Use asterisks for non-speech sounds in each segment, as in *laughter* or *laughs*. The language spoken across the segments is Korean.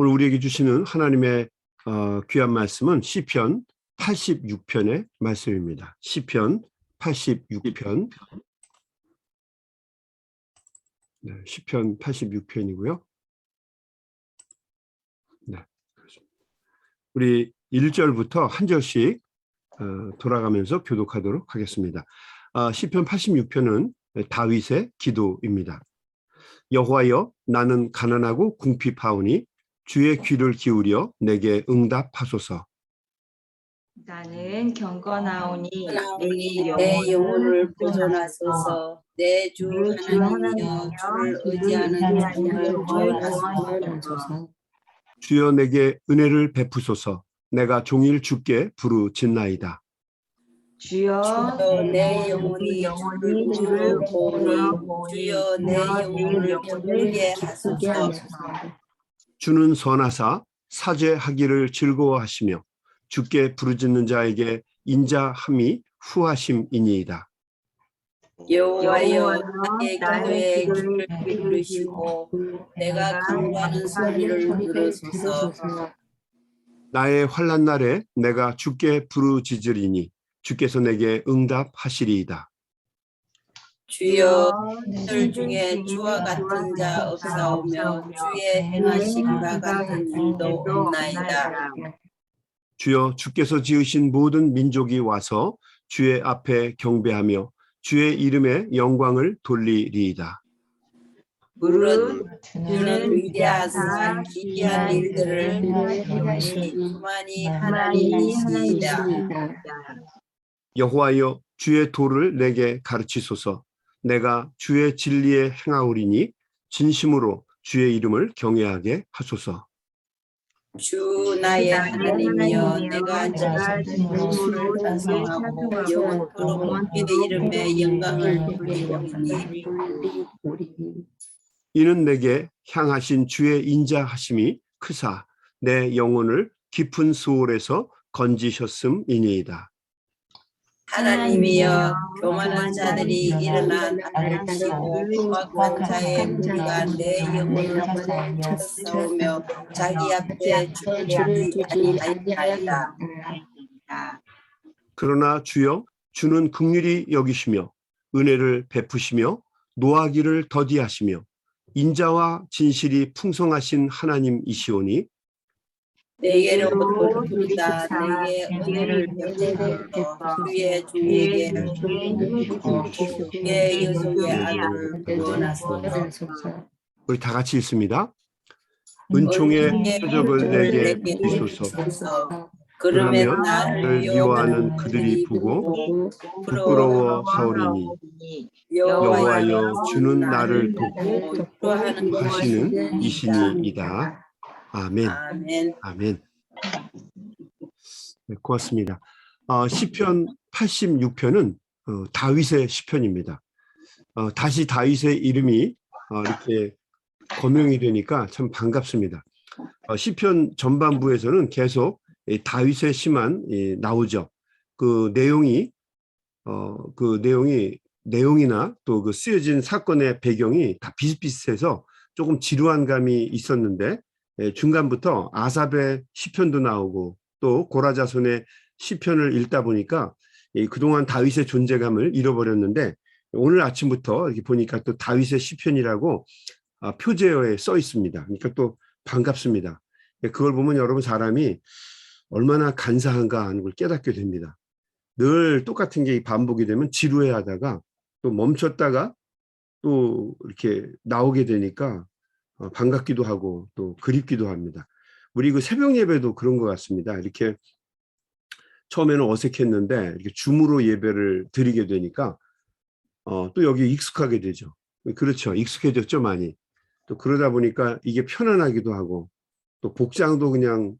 오늘 우리에게 주시는 하나님의 어, 귀한 말씀은 시편 86편의 말씀입니다. 시편 86편. 네, 시편 86편이고요. 네. 우리 1절부터 한 절씩 어, 돌아가면서 교독하도록 하겠습니다. 아, 시편 86편은 다윗의 기도입니다. 여호와여 나는 가난하고 궁핍하오니 주의 귀를 기울여 내게 응답하소서. 나는 경건하오니 내내 영혼을 보존하소서 내 주 하나님이여 주를 의지하는 자를 구원하소서 주여 내게 은혜를 베푸소서. 내가 종일 주께 부르짖나이다. 주여 주여 내 영혼이 주를 보니 주여 내 영혼을 기쁘게 하소서 주는 선하사 사죄하기를 즐거워하시며 주께 부르짖는 자에게 인자함이 후하심이니이다. 여호와여 나의 기도에 귀를 기울이시고 내가 간구하는 소리를 들으소서 나의 환난 날에 내가 주께 부르짖으리니 주께서 내게 응답하시리이다. 주여 들 중에 주와 같은 자 없사오며 주의 행하신 바 같은 일도 없나이다. 주여 주께서 지으신 모든 민족이 와서 주의 앞에 경배하며 주의 이름에 영광을 돌리리이다. 물은 주는 위대하사 기이한 일들을 행하니 그만이 하나님이시이다. 여호와여 주의 도를 내게 가르치소서. 내가 주의 진리에 행하오리니 진심으로 주의 이름을 경외하게 하소서. 주 나의 하나님이여 내가 주를 찬송하고 영원토록 주의 이름에 영광을 돌리오니 이는 내게 향하신 주의 인자하심이 크사 내 영혼을 깊은 수월에서 건지셨음이니이다. 하나님이여 교만한 자들이 일어나 나를 치고 포악한 자의 무리가 내 영혼을 찾아오며 자기 앞에 주를 아니하였다. 그러나 주여 주는 극률이 여기시며 은혜를 베푸시며 노하기를 더디하시며 인자와 진실이 풍성하신 하나님이시오니 내게로 부르다. 내게 은혜를 베푸소서 주의 주에게 주의 여종의 아들을 구원하소서. 우리 다 같이 읽습니다. 은총의 표적을 내게 주소서. 그러면 나를 미워하는 그들이 보고 부끄러워 하오리니 여호와여 주는 나를 돕고 돕고 하시는 이신이이다. 아멘. 아멘. 아멘. 네, 고맙습니다. 어, 시편 86편은 어, 다윗의 시편입니다. 어, 다시 다윗의 이름이 어, 이렇게 거명이 되니까 참 반갑습니다. 어, 시편 전반부에서는 계속 이 다윗의 시만 이, 나오죠. 그 내용이 어, 그 내용이 내용이나 또 그 쓰여진 사건의 배경이 다 비슷비슷해서 조금 지루한 감이 있었는데 예, 중간부터 아삽의 시편도 나오고 또 고라자손의 시편을 읽다 보니까 이 그동안 다윗의 존재감을 잃어버렸는데 오늘 아침부터 이렇게 보니까 또 다윗의 시편이라고 아, 표제어에 써 있습니다. 그러니까 또 반갑습니다. 예, 그걸 보면 여러분 사람이 얼마나 간사한가 하는 걸 깨닫게 됩니다. 늘 똑같은 게 반복이 되면 지루해 하다가 또 멈췄다가 또 이렇게 나오게 되니까 어, 반갑기도 하고 또 그립기도 합니다. 우리 그 새벽 예배도 그런 것 같습니다. 이렇게 처음에는 어색했는데 이렇게 줌으로 예배를 드리게 되니까 어, 또 여기 익숙하게 되죠. 그렇죠. 익숙해졌죠 많이. 또 그러다 보니까 이게 편안하기도 하고 또 복장도 그냥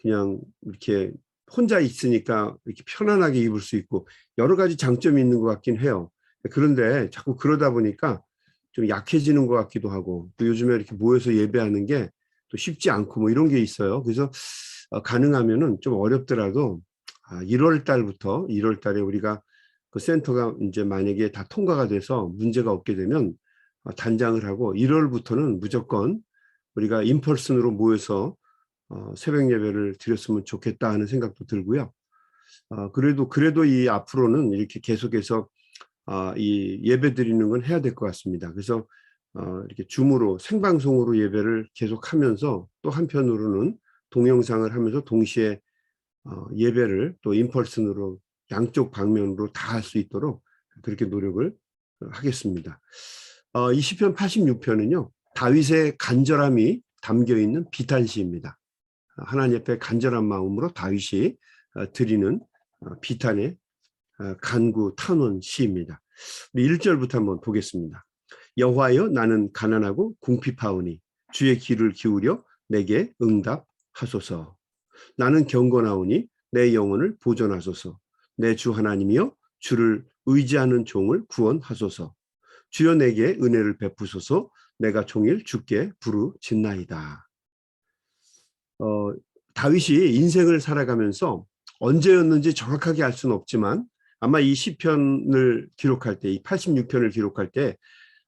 그냥 이렇게 혼자 있으니까 이렇게 편안하게 입을 수 있고 여러 가지 장점이 있는 것 같긴 해요. 그런데 자꾸 그러다 보니까 좀 약해지는 것 같기도 하고 또 요즘에 이렇게 모여서 예배하는 게 또 쉽지 않고 뭐 이런 게 있어요. 그래서 어, 가능하면은 좀 어렵더라도 아, 1월 달부터 1월 달에 우리가 그 센터가 이제 만약에 다 통과가 돼서 문제가 없게 되면 어, 단장을 하고 1월부터는 무조건 우리가 인펄슨으로 모여서 어, 새벽 예배를 드렸으면 좋겠다 하는 생각도 들고요. 어, 그래도 그래도 이 앞으로는 이렇게 계속해서 아, 이 예배 드리는 건 해야 될 것 같습니다. 그래서 어, 이렇게 줌으로 생방송으로 예배를 계속하면서 또 한편으로는 동영상을 하면서 동시에 어, 예배를 또 인펄슨으로 양쪽 방면으로 다 할 수 있도록 그렇게 노력을 하겠습니다. 어, 이 시편 86편은요. 다윗의 간절함이 담겨 있는 비탄시입니다. 하나님 앞에 간절한 마음으로 다윗이 어, 드리는 어, 비탄의 어, 간구 탄원 시입니다. 우리 1절부터 한번 보겠습니다. 여호와여 나는 가난하고 궁핍하오니 주의 귀를 기울여 내게 응답하소서. 나는 경건하오니 내 영혼을 보존하소서. 내 주 하나님이여 주를 의지하는 종을 구원하소서. 주여 내게 은혜를 베푸소서. 내가 종일 주께 부르짖나이다. 어, 다윗이 인생을 살아가면서 언제였는지 정확하게 알 수는 없지만 아마 이 시편을 기록할 때, 이 86편을 기록할 때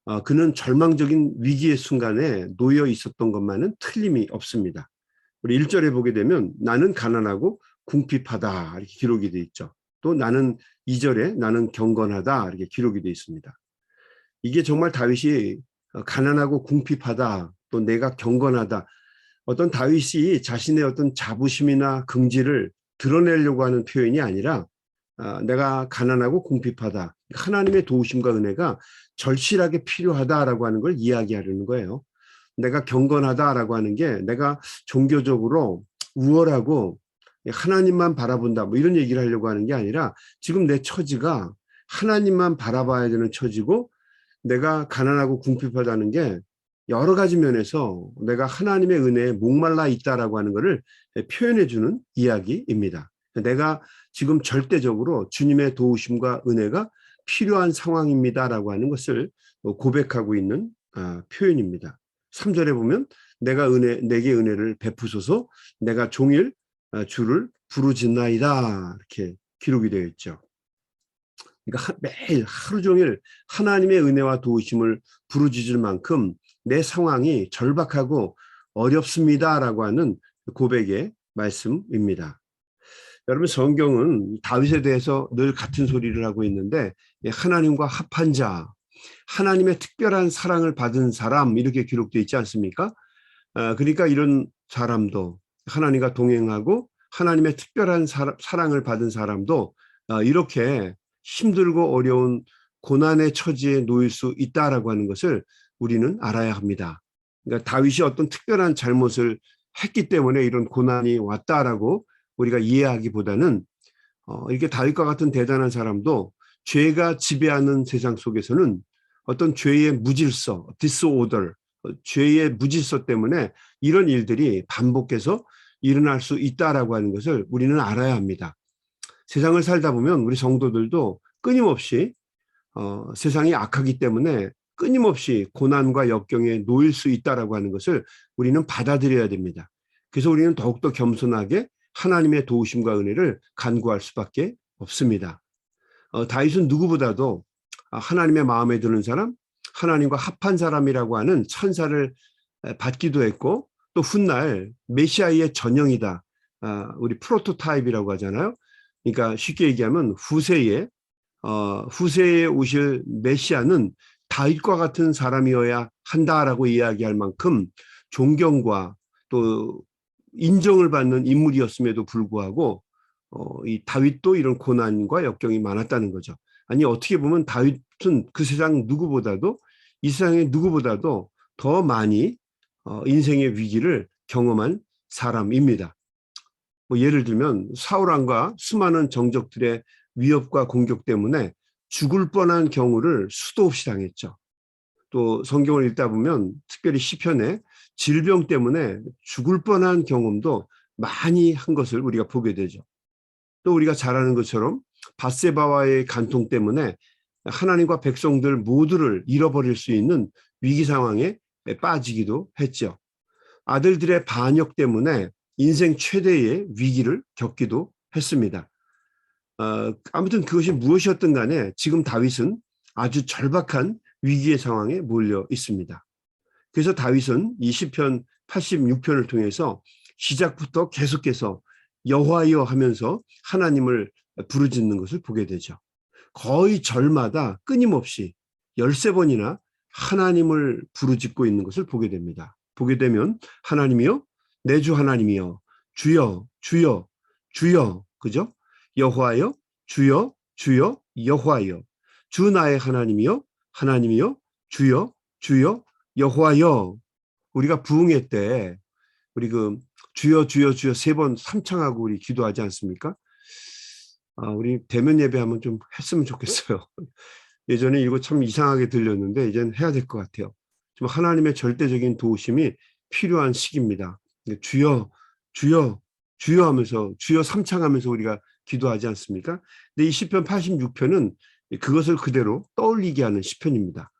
어, 그는 절망적인 위기의 순간에 놓여 있었던 것만은 틀림이 없습니다. 우리 1절에 보게 되면 나는 가난하고 궁핍하다 이렇게 기록이 돼 있죠. 또 나는 2절에 나는 경건하다 이렇게 기록이 돼 있습니다. 이게 정말 다윗이 어, 가난하고 궁핍하다 또 내가 경건하다 어떤 다윗이 자신의 어떤 자부심이나 긍지를 드러내려고 하는 표현이 아니라 아, 내가 가난하고 궁핍하다 하나님의 도우심과 은혜가 절실하게 필요하다라고 하는 걸 이야기하려는 거예요. 내가 경건하다라고 하는 게 내가 종교적으로 우월하고 하나님만 바라본다 뭐 이런 얘기를 하려고 하는 게 아니라 지금 내 처지가 하나님만 바라봐야 되는 처지고 내가 가난하고 궁핍하다는 게 여러 가지 면에서 내가 하나님의 은혜에 목말라 있다라고 하는 것을 표현해 주는 이야기입니다. 내가 지금 절대적으로 주님의 도우심과 은혜가 필요한 상황입니다라고 하는 것을 고백하고 있는 아, 표현입니다. 3절에 보면 내가 은혜 내게 은혜를 베푸소서 내가 종일 아, 주를 부르짖나이다 이렇게 기록이 되어 있죠. 그러니까 하- 매일 하루 종일 하나님의 은혜와 도우심을 부르짖을 만큼 내 상황이 절박하고 어렵습니다라고 하는 고백의 말씀입니다. 여러분 성경은 다윗에 대해서 늘 같은 소리를 하고 있는데 예, 하나님과 합한 자, 하나님의 특별한 사랑을 받은 사람 이렇게 기록되어 있지 않습니까? 아, 그러니까 이런 사람도 하나님과 동행하고 하나님의 특별한 사, 사랑을 받은 사람도 아, 이렇게 힘들고 어려운 고난의 처지에 놓일 수 있다라고 하는 것을 우리는 알아야 합니다. 그러니까 다윗이 어떤 특별한 잘못을 했기 때문에 이런 고난이 왔다라고 우리가 이해하기보다는 어, 이렇게 다윗과 같은 대단한 사람도 죄가 지배하는 세상 속에서는 어떤 죄의 무질서, disorder, 어, 죄의 무질서 때문에 이런 일들이 반복해서 일어날 수 있다라고 하는 것을 우리는 알아야 합니다. 세상을 살다 보면 우리 성도들도 끊임없이 어, 세상이 악하기 때문에 끊임없이 고난과 역경에 놓일 수 있다라고 하는 것을 우리는 받아들여야 됩니다. 그래서 우리는 더욱더 겸손하게 하나님의 도우심과 은혜를 간구할 수밖에 없습니다. 어, 다윗은 누구보다도 아, 하나님의 마음에 드는 사람, 하나님과 합한 사람이라고 하는 천사를 에, 받기도 했고 또 훗날 메시아의 전형이다. 아, 우리 프로토타입이라고 하잖아요. 그러니까 쉽게 얘기하면 후세에 어, 후세에 오실 메시아는 다윗과 같은 사람이어야 한다라고 이야기할 만큼 존경과 또 인정을 받는 인물이었음에도 불구하고 어, 이 다윗도 이런 고난과 역경이 많았다는 거죠. 아니 어떻게 보면 다윗은 그 세상 누구보다도 이 세상의 누구보다도 더 많이 어, 인생의 위기를 경험한 사람입니다. 뭐 예를 들면 사울왕과 수많은 정적들의 위협과 공격 때문에 죽을 뻔한 경우를 수도 없이 당했죠. 또 성경을 읽다 보면 특별히 시편에 질병 때문에 죽을 뻔한 경험도 많이 한 것을 우리가 보게 되죠. 또 우리가 잘 아는 것처럼 바세바와의 간통 때문에 하나님과 백성들 모두를 잃어버릴 수 있는 위기 상황에 빠지기도 했죠. 아들들의 반역 때문에 인생 최대의 위기를 겪기도 했습니다. 어, 아무튼 그것이 무엇이었든 간에 지금 다윗은 아주 절박한 위기의 상황에 몰려 있습니다. 그래서 다윗은 이 시편 86편을 통해서 시작부터 계속해서 여호와여 하면서 하나님을 부르짖는 것을 보게 되죠. 거의 절마다 끊임없이 13번이나 하나님을 부르짖고 있는 것을 보게 됩니다. 보게 되면 하나님이요 내 주 하나님이여 주여 주여 주여 그죠? 여호와여 주여 주여 여호와여 주 나의 하나님이여 하나님이여 주여 주여 여호와여 우리가 부흥회 때 우리 그 주여 주여 주여 세 번 삼창하고 우리 기도하지 않습니까? 아, 우리 대면 예배하면 좀 했으면 좋겠어요. *laughs* 예전에 이거 참 이상하게 들렸는데 이제는 해야 될 것 같아요. 좀 하나님의 절대적인 도우심이 필요한 시기입니다. 주여 주여 주여 하면서 주여 삼창하면서 우리가 기도하지 않습니까? 근데 이 시편 86편은 그것을 그대로 떠올리게 하는 시편입니다.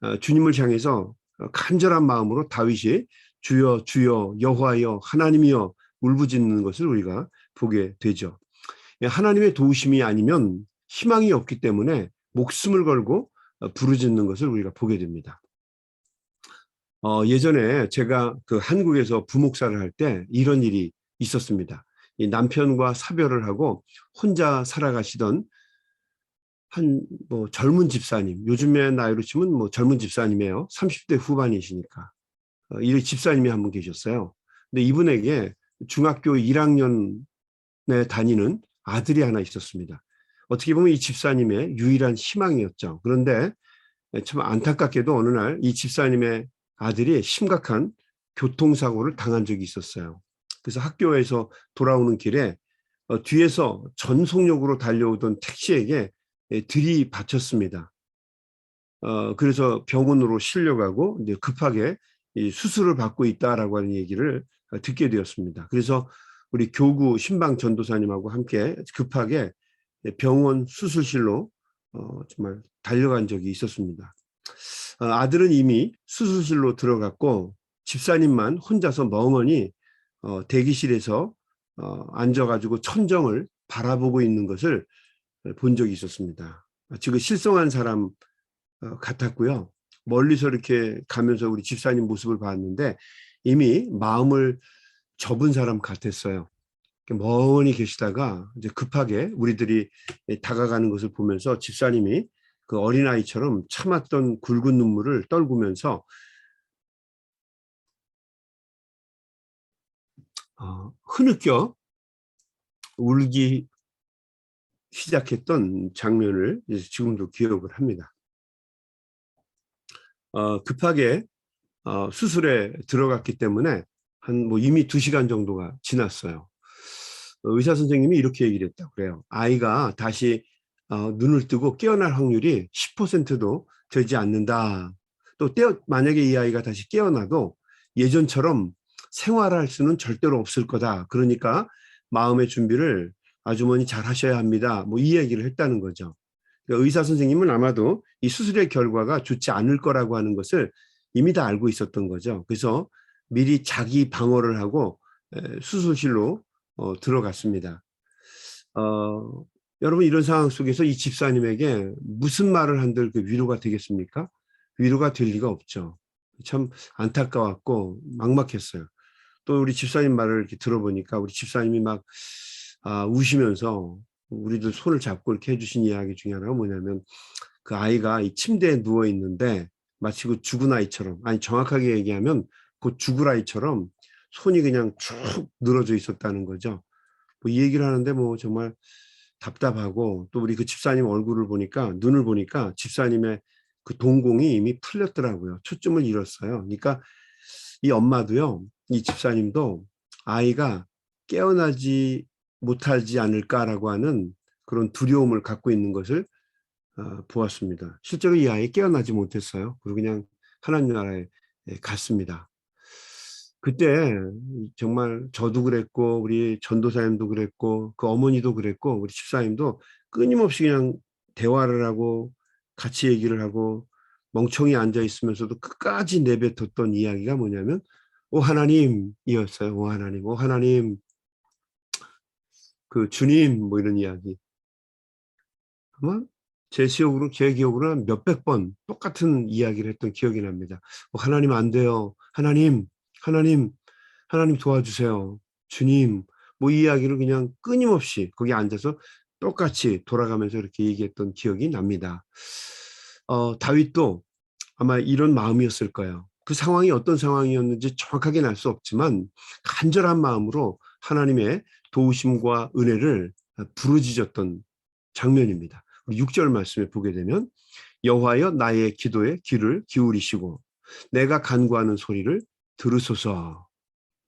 어, 주님을 향해서 간절한 마음으로 다윗이 주여 주여 여호와여 하나님이여 울부짖는 것을 우리가 보게 되죠. 예, 하나님의 도우심이 아니면 희망이 없기 때문에 목숨을 걸고 어, 부르짖는 것을 우리가 보게 됩니다. 어, 예전에 제가 그 한국에서 부목사를 할 때 이런 일이 있었습니다. 이 남편과 사별을 하고 혼자 살아가시던 한 뭐 젊은 집사님, 요즘에 나이로 치면 뭐 젊은 집사님이에요. 30대 후반이시니까. 어, 이 집사님이 한 분 계셨어요. 근데 이분에게 중학교 1학년에 다니는 아들이 하나 있었습니다. 어떻게 보면 이 집사님의 유일한 희망이었죠. 그런데 참 안타깝게도 어느 날 이 집사님의 아들이 심각한 교통사고를 당한 적이 있었어요. 그래서 학교에서 돌아오는 길에 어, 뒤에서 전속력으로 달려오던 택시에게 예, 들이받쳤습니다. 어, 그래서 병원으로 실려가고 이제 급하게 이 수술을 받고 있다라고 하는 얘기를 어, 듣게 되었습니다. 그래서 우리 교구 신방 전도사님하고 함께 급하게 병원 수술실로 어, 정말 달려간 적이 있었습니다. 어, 아들은 이미 수술실로 들어갔고 집사님만 혼자서 멍하니 어, 대기실에서 어, 앉아가지고 천정을 바라보고 있는 것을 본 적이 있었습니다. 지금 실성한 사람 어, 같았고요. 멀리서 이렇게 가면서 우리 집사님 모습을 봤는데 이미 마음을 접은 사람 같았어요. 멍하니 계시다가 이제 급하게 우리들이 다가가는 것을 보면서 집사님이 그 어린아이처럼 참았던 굵은 눈물을 떨구면서 어, 흐느껴 울기 시작했던 장면을 지금도 기억을 합니다. 어, 급하게 어, 수술에 들어갔기 때문에 한 뭐 이미 두 시간 정도가 지났어요. 어, 의사 선생님이 이렇게 얘기를 했다고 그래요. 아이가 다시 어, 눈을 뜨고 깨어날 확률이 10%도 되지 않는다. 또 떼어, 만약에 이 아이가 다시 깨어나도 예전처럼 생활할 수는 절대로 없을 거다. 그러니까 마음의 준비를 아주머니 잘 하셔야 합니다. 뭐 이 얘기를 했다는 거죠. 그러니까 의사 선생님은 아마도 이 수술의 결과가 좋지 않을 거라고 하는 것을 이미 다 알고 있었던 거죠. 그래서 미리 자기 방어를 하고 에, 수술실로 어, 들어갔습니다. 어, 여러분 이런 상황 속에서 이 집사님에게 무슨 말을 한들 그 위로가 되겠습니까? 위로가 될 리가 없죠. 참 안타까웠고 막막했어요. 또 우리 집사님 말을 이렇게 들어보니까 우리 집사님이 막 아, 우시면서 우리들 손을 잡고 이렇게 해주신 이야기 중에 하나가 뭐냐면 그 아이가 이 침대에 누워 있는데 마치 그 죽은 아이처럼 아니 정확하게 얘기하면 그 죽을 아이처럼 손이 그냥 쭉 늘어져 있었다는 거죠. 뭐 이 얘기를 하는데 뭐 정말 답답하고 또 우리 그 집사님 얼굴을 보니까 눈을 보니까 집사님의 그 동공이 이미 풀렸더라고요. 초점을 잃었어요. 그러니까 이 엄마도요, 이 집사님도 아이가 깨어나지 못하지 않을까라고 하는 그런 두려움을 갖고 있는 것을 어, 보았습니다. 실제로 이 아이 깨어나지 못했어요. 그리고 그냥 하나님 나라에 예, 갔습니다. 그때 정말 저도 그랬고 우리 전도사님도 그랬고 그 어머니도 그랬고 우리 집사님도 끊임없이 그냥 대화를 하고 같이 얘기를 하고 멍청이 앉아 있으면서도 끝까지 내뱉었던 이야기가 뭐냐면 오 하나님 이었어요. 오 하나님, 오 하나님, 그 주님 뭐 이런 이야기. 아마 제 기억으로 제 기억으로 한 몇백 번 똑같은 이야기를 했던 기억이 납니다. 오, 하나님 안 돼요. 하나님, 하나님 하나님 도와주세요. 주님, 뭐 이 이야기를 그냥 끊임없이 거기 앉아서 똑같이 돌아가면서 이렇게 얘기했던 기억이 납니다. 어, 다윗도 아마 이런 마음이었을 거예요. 그 상황이 어떤 상황이었는지 정확하게는 알수 없지만 간절한 마음으로 하나님의 도우심과 은혜를 부르짖었던 장면입니다. 우리 6절 말씀에 보게 되면 여호와여 나의 기도에 귀를 기울이시고 내가 간구하는 소리를 들으소서.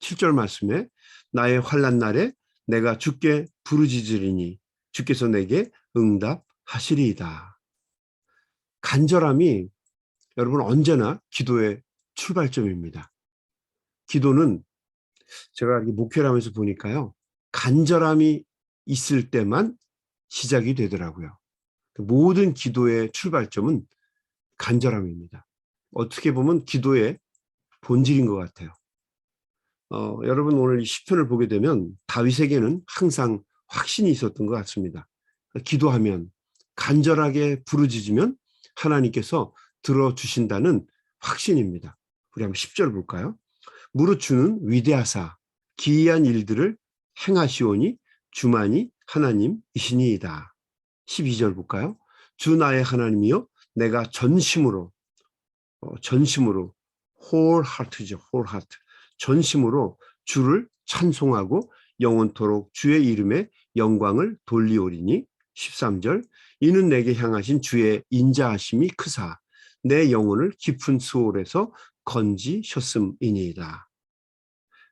7절 말씀에 나의 환난 날에 내가 주께 부르짖으리니 주께서 내게 응답하시리이다. 간절함이 여러분 언제나 기도의 출발점입니다. 기도는 제가 목회를 하면서 보니까요. 간절함이 있을 때만 시작이 되더라고요. 모든 기도의 출발점은 간절함입니다. 어떻게 보면 기도의 본질인 것 같아요. 어, 여러분 오늘 이 시편을 보게 되면 다윗에게는 항상 확신이 있었던 것 같습니다. 기도하면 간절하게 부르짖으면 하나님께서 들어주신다는 확신입니다. 우리 한번 10절 볼까요? 무릇 주는 위대하사 기이한 일들을 행하시오니 주만이 하나님이시니이다. 12절 볼까요? 주 나의 하나님이여 내가 전심으로 어, 전심으로 whole heart죠. whole heart. 전심으로 주를 찬송하고 영원토록 주의 이름에 영광을 돌리오리니 13절 이는 내게 향하신 주의 인자하심이 크사 내 영혼을 깊은 수월에서 건지셨음이니이다.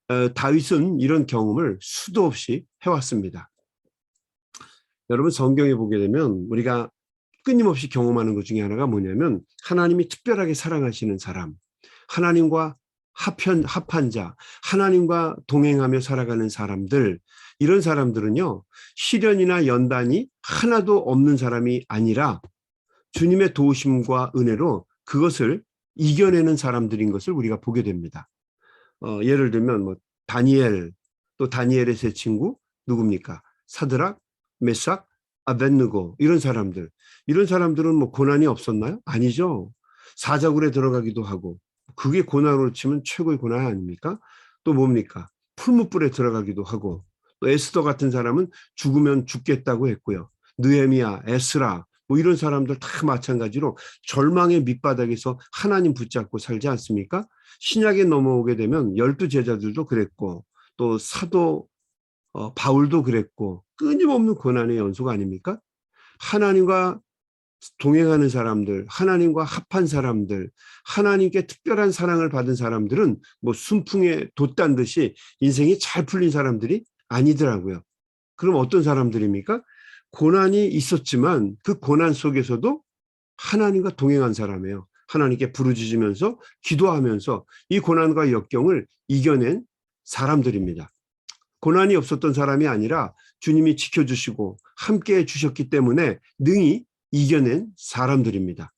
어, 다윗은 이런 경험을 수도 없이 해왔습니다. 여러분 성경에 보게 되면 우리가 끊임없이 경험하는 것 중에 하나가 뭐냐면 하나님이 특별하게 사랑하시는 사람, 하나님과 합한, 합한 자, 하나님과 동행하며 살아가는 사람들, 이런 사람들은요, 시련이나 연단이 하나도 없는 사람이 아니라 주님의 도우심과 은혜로 그것을 이겨내는 사람들인 것을 우리가 보게 됩니다. 어, 예를 들면 뭐 다니엘 또 다니엘의 세 친구 누굽니까? 사드락, 메삭, 아벤느고 이런 사람들 이런 사람들은 뭐 고난이 없었나요? 아니죠. 사자굴에 들어가기도 하고 그게 고난으로 치면 최고의 고난 아닙니까? 또 뭡니까? 풀무불에 들어가기도 하고 또 에스더 같은 사람은 죽으면 죽겠다고 했고요. 느헤미야, 에스라 뭐 이런 사람들 다 마찬가지로 절망의 밑바닥에서 하나님 붙잡고 살지 않습니까? 신약에 넘어오게 되면 열두 제자들도 그랬고 또 사도 어, 바울도 그랬고 끊임없는 고난의 연속 아닙니까? 하나님과 동행하는 사람들, 하나님과 합한 사람들, 하나님께 특별한 사랑을 받은 사람들은 뭐 순풍에 돛단 듯이 인생이 잘 풀린 사람들이 아니더라고요. 그럼 어떤 사람들입니까? 고난이 있었지만 그 고난 속에서도 하나님과 동행한 사람이에요. 하나님께 부르짖으면서 기도하면서 이 고난과 역경을 이겨낸 사람들입니다. 고난이 없었던 사람이 아니라 주님이 지켜주시고 함께 해 주셨기 때문에 능히 이겨낸 사람들입니다.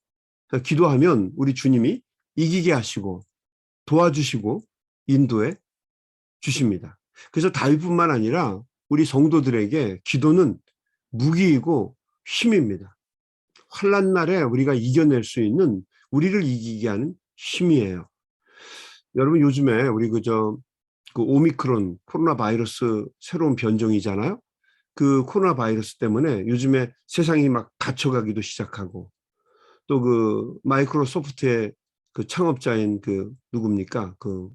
그러니까 기도하면 우리 주님이 이기게 하시고 도와주시고 인도해 주십니다. 그래서 다윗뿐만 아니라 우리 성도들에게 기도는 무기이고 힘입니다. 환란 날에 우리가 이겨낼 수 있는 우리를 이기게 하는 힘이에요. 여러분 요즘에 우리 그저 그 오미크론 코로나 바이러스 새로운 변종이잖아요. 그 코로나 바이러스 때문에 요즘에 세상이 막 갇혀가기도 시작하고 또 그 마이크로소프트의 그 창업자인 그 누굽니까 그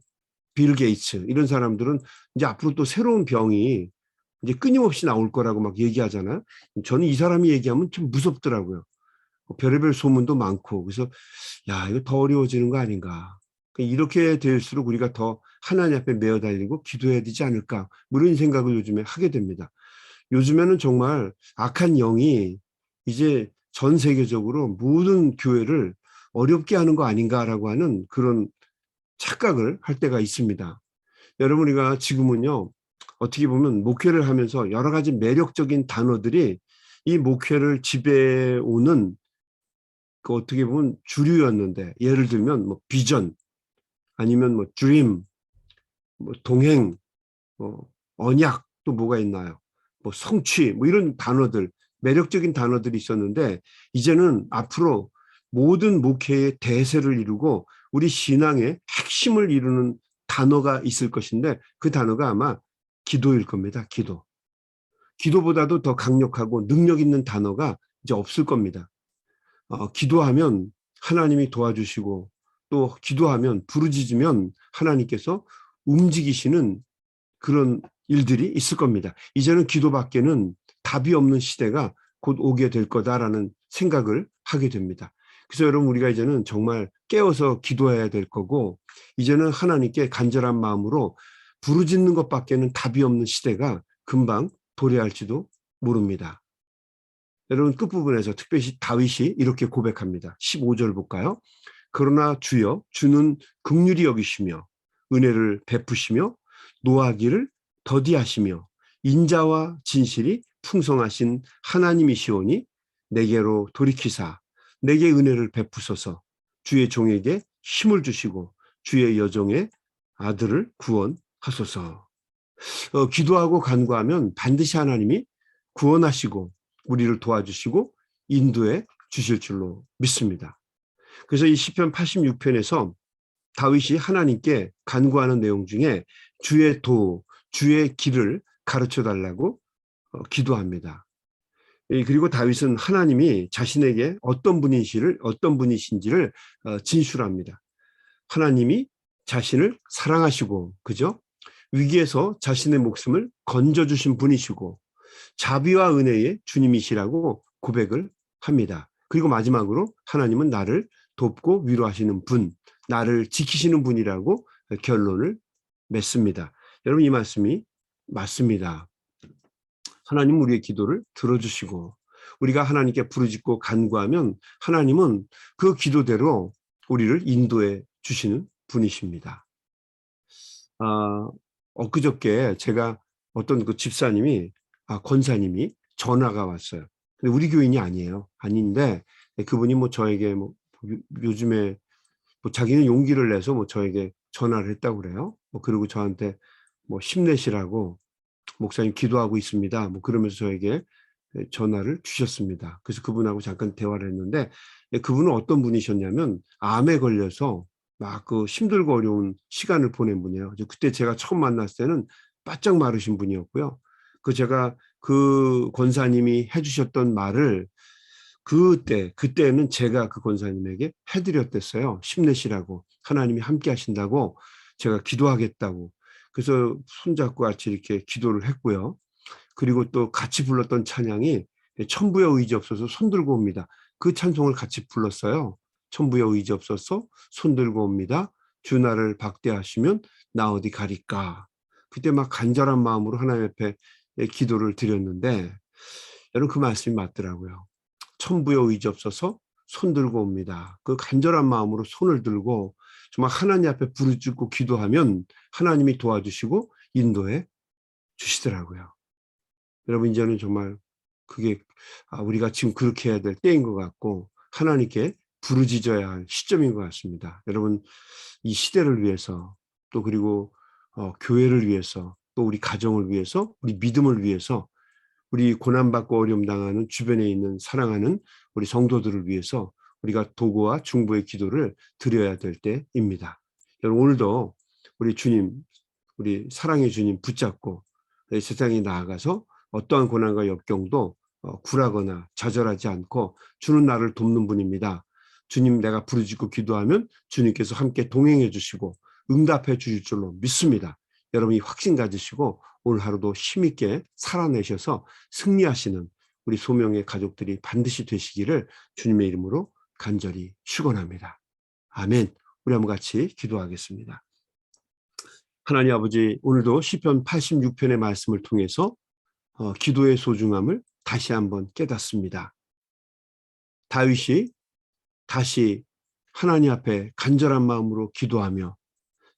빌 게이츠 이런 사람들은 이제 앞으로 또 새로운 병이 이제 끊임없이 나올 거라고 막 얘기하잖아요. 저는 이 사람이 얘기하면 좀 무섭더라고요. 별의별 소문도 많고 그래서 야 이거 더 어려워지는 거 아닌가. 그러니까 이렇게 될수록 우리가 더 하나님 앞에 매어 달리고 기도해야 되지 않을까 뭐 이런 생각을 요즘에 하게 됩니다. 요즘에는 정말 악한 영이 이제 전 세계적으로 모든 교회를 어렵게 하는 거 아닌가라고 하는 그런 착각을 할 때가 있습니다. 여러분 우리가 지금은요 어떻게 보면 목회를 하면서 여러 가지 매력적인 단어들이 이 목회를 지배오는 그 어떻게 보면 주류였는데 예를 들면 뭐 비전 아니면 뭐 드림 뭐 동행 뭐 언약 또 뭐가 있나요? 뭐 성취 뭐 이런 단어들 매력적인 단어들이 있었는데 이제는 앞으로 모든 목회의 대세를 이루고 우리 신앙의 핵심을 이루는 단어가 있을 것인데 그 단어가 아마 기도일 겁니다. 기도. 기도보다도 더 강력하고 능력 있는 단어가 이제 없을 겁니다. 어, 기도하면 하나님이 도와주시고 또 기도하면 부르짖으면 하나님께서 움직이시는 그런 일들이 있을 겁니다. 이제는 기도밖에는 답이 없는 시대가 곧 오게 될 거다라는 생각을 하게 됩니다. 그래서 여러분 우리가 이제는 정말 깨어서 기도해야 될 거고 이제는 하나님께 간절한 마음으로 부르짖는 것밖에는 답이 없는 시대가 금방 도래할지도 모릅니다. 여러분 끝부분에서 특별히 다윗이 이렇게 고백합니다. 15절 볼까요? 그러나 주여 주는 극률이 여기시며 은혜를 베푸시며 노하기를 더디하시며 인자와 진실이 풍성하신 하나님이시오니 내게로 돌이키사 내게 은혜를 베푸소서 주의 종에게 힘을 주시고 주의 여종의 아들을 구원 하소서. 어, 기도하고 간구하면 반드시 하나님이 구원하시고 우리를 도와주시고 인도해 주실 줄로 믿습니다. 그래서 이 시편 86편에서 다윗이 하나님께 간구하는 내용 중에 주의 도, 주의 길을 가르쳐 달라고 어, 기도합니다. 이, 그리고 다윗은 하나님이 자신에게 어떤 분이시를 어떤 분이신지를 어, 진술합니다. 하나님이 자신을 사랑하시고 그죠? 위기에서 자신의 목숨을 건져 주신 분이시고 자비와 은혜의 주님이시라고 고백을 합니다. 그리고 마지막으로 하나님은 나를 돕고 위로하시는 분, 나를 지키시는 분이라고 결론을 맺습니다. 여러분 이 말씀이 맞습니다. 하나님 우리의 기도를 들어주시고 우리가 하나님께 부르짖고 간구하면 하나님은 그 기도대로 우리를 인도해 주시는 분이십니다. 아, 엊그저께 제가 어떤 그 집사님이 아, 권사님이 전화가 왔어요. 근데 우리 교인이 아니에요. 아닌데 그분이 뭐 저에게 뭐 요- 요즘에 뭐 자기는 용기를 내서 뭐 저에게 전화를 했다고 그래요. 뭐 그리고 저한테 뭐 힘내시라고 목사님 기도하고 있습니다. 뭐 그러면서 저에게 전화를 주셨습니다. 그래서 그분하고 잠깐 대화를 했는데 그분은 어떤 분이셨냐면 암에 걸려서 막 그 힘들고 어려운 시간을 보낸 분이에요. 그때 제가 처음 만났을 때는 바짝 마르신 분이었고요. 그 제가 그 권사님이 해주셨던 말을 그때 그때는 제가 그 권사님에게 해드렸댔어요. 힘내시라고 하나님이 함께 하신다고 제가 기도하겠다고 그래서 손잡고 같이 이렇게 기도를 했고요. 그리고 또 같이 불렀던 찬양이 천부의 의지 없어서 손 들고 옵니다. 그 찬송을 같이 불렀어요. 천부의 의지 없어서 손 들고 옵니다. 주 나를 박대하시면 나 어디 가리까. 그때 막 간절한 마음으로 하나님 앞에 기도를 드렸는데 여러분 그 말씀이 맞더라고요. 천부의 의지 없어서 손 들고 옵니다. 그 간절한 마음으로 손을 들고 정말 하나님 앞에 부르짖고 기도하면 하나님이 도와주시고 인도해 주시더라고요. 여러분 이제는 정말 그게 아, 우리가 지금 그렇게 해야 될 때인 것 같고 하나님께 부르짖어야 할 시점인 것 같습니다. 여러분 이 시대를 위해서 또 그리고 어, 교회를 위해서 또 우리 가정을 위해서 우리 믿음을 위해서 우리 고난받고 어려움 당하는 주변에 있는 사랑하는 우리 성도들을 위해서 우리가 도구와 중보의 기도를 드려야 될 때입니다. 여러분 오늘도 우리 주님, 우리 사랑의 주님 붙잡고 이 세상에 나아가서 어떠한 고난과 역경도 어, 굴하거나 좌절하지 않고 주는 나를 돕는 분입니다. 주님 내가 부르짖고 기도하면 주님께서 함께 동행해 주시고 응답해 주실 줄로 믿습니다. 여러분이 확신 가지시고 오늘 하루도 힘있게 살아내셔서 승리하시는 우리 소명의 가족들이 반드시 되시기를 주님의 이름으로 간절히 축원합니다. 아멘. 우리 한번 같이 기도하겠습니다. 하나님 아버지 오늘도 시편 86편의 말씀을 통해서 어, 기도의 소중함을 다시 한번 깨닫습니다. 다윗이 다시 하나님 앞에 간절한 마음으로 기도하며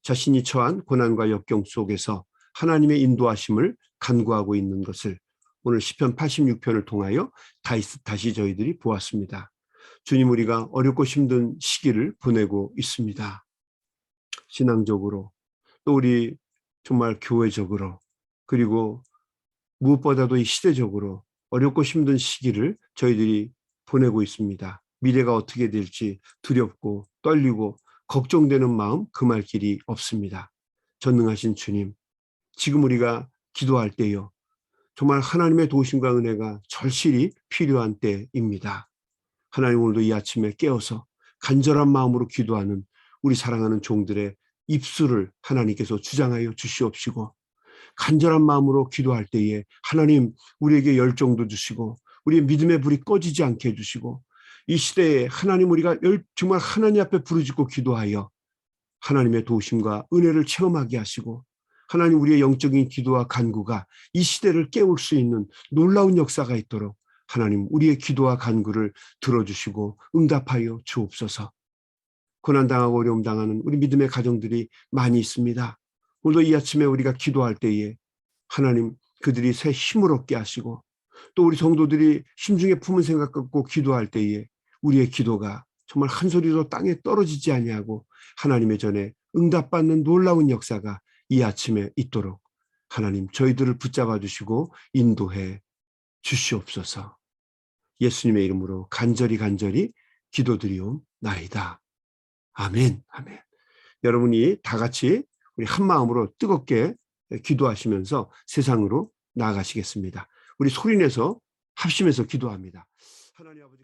자신이 처한 고난과 역경 속에서 하나님의 인도하심을 간구하고 있는 것을 오늘 시편 86편을 통하여 다시, 저희들이 보았습니다. 주님 우리가 어렵고 힘든 시기를 보내고 있습니다. 신앙적으로 또 우리 정말 교회적으로 그리고 무엇보다도 이 시대적으로 어렵고 힘든 시기를 저희들이 보내고 있습니다. 미래가 어떻게 될지 두렵고 떨리고 걱정되는 마음 금할 길이 없습니다. 전능하신 주님, 지금 우리가 기도할 때요. 정말 하나님의 도심과 은혜가 절실히 필요한 때입니다. 하나님 오늘도 이 아침에 깨어서 간절한 마음으로 기도하는 우리 사랑하는 종들의 입술을 하나님께서 주장하여 주시옵시고 간절한 마음으로 기도할 때에 하나님 우리에게 열정도 주시고 우리의 믿음의 불이 꺼지지 않게 해주시고 이 시대에 하나님 우리가 열- 정말 하나님 앞에 부르짖고 기도하여 하나님의 도심과 은혜를 체험하게 하시고 하나님 우리의 영적인 기도와 간구가 이 시대를 깨울 수 있는 놀라운 역사가 있도록 하나님 우리의 기도와 간구를 들어주시고 응답하여 주옵소서. 고난당하고 어려움 당하는 우리 믿음의 가정들이 많이 있습니다. 오늘도 이 아침에 우리가 기도할 때에 하나님 그들이 새 힘을 얻게 하시고 또 우리 성도들이 심중에 품은 생각 갖고 기도할 때에 우리의 기도가 정말 한 소리로 땅에 떨어지지 아니하고 하나님의 전에 응답받는 놀라운 역사가 이 아침에 있도록 하나님 저희들을 붙잡아 주시고 인도해 주시옵소서. 예수님의 이름으로 간절히 간절히 기도드리옵나이다. 아멘. 아멘. 여러분이 다 같이 우리 한 마음으로 뜨겁게 기도하시면서 세상으로 나아가시겠습니다. 우리 소리내서 합심해서 기도합니다. 하나님 아버지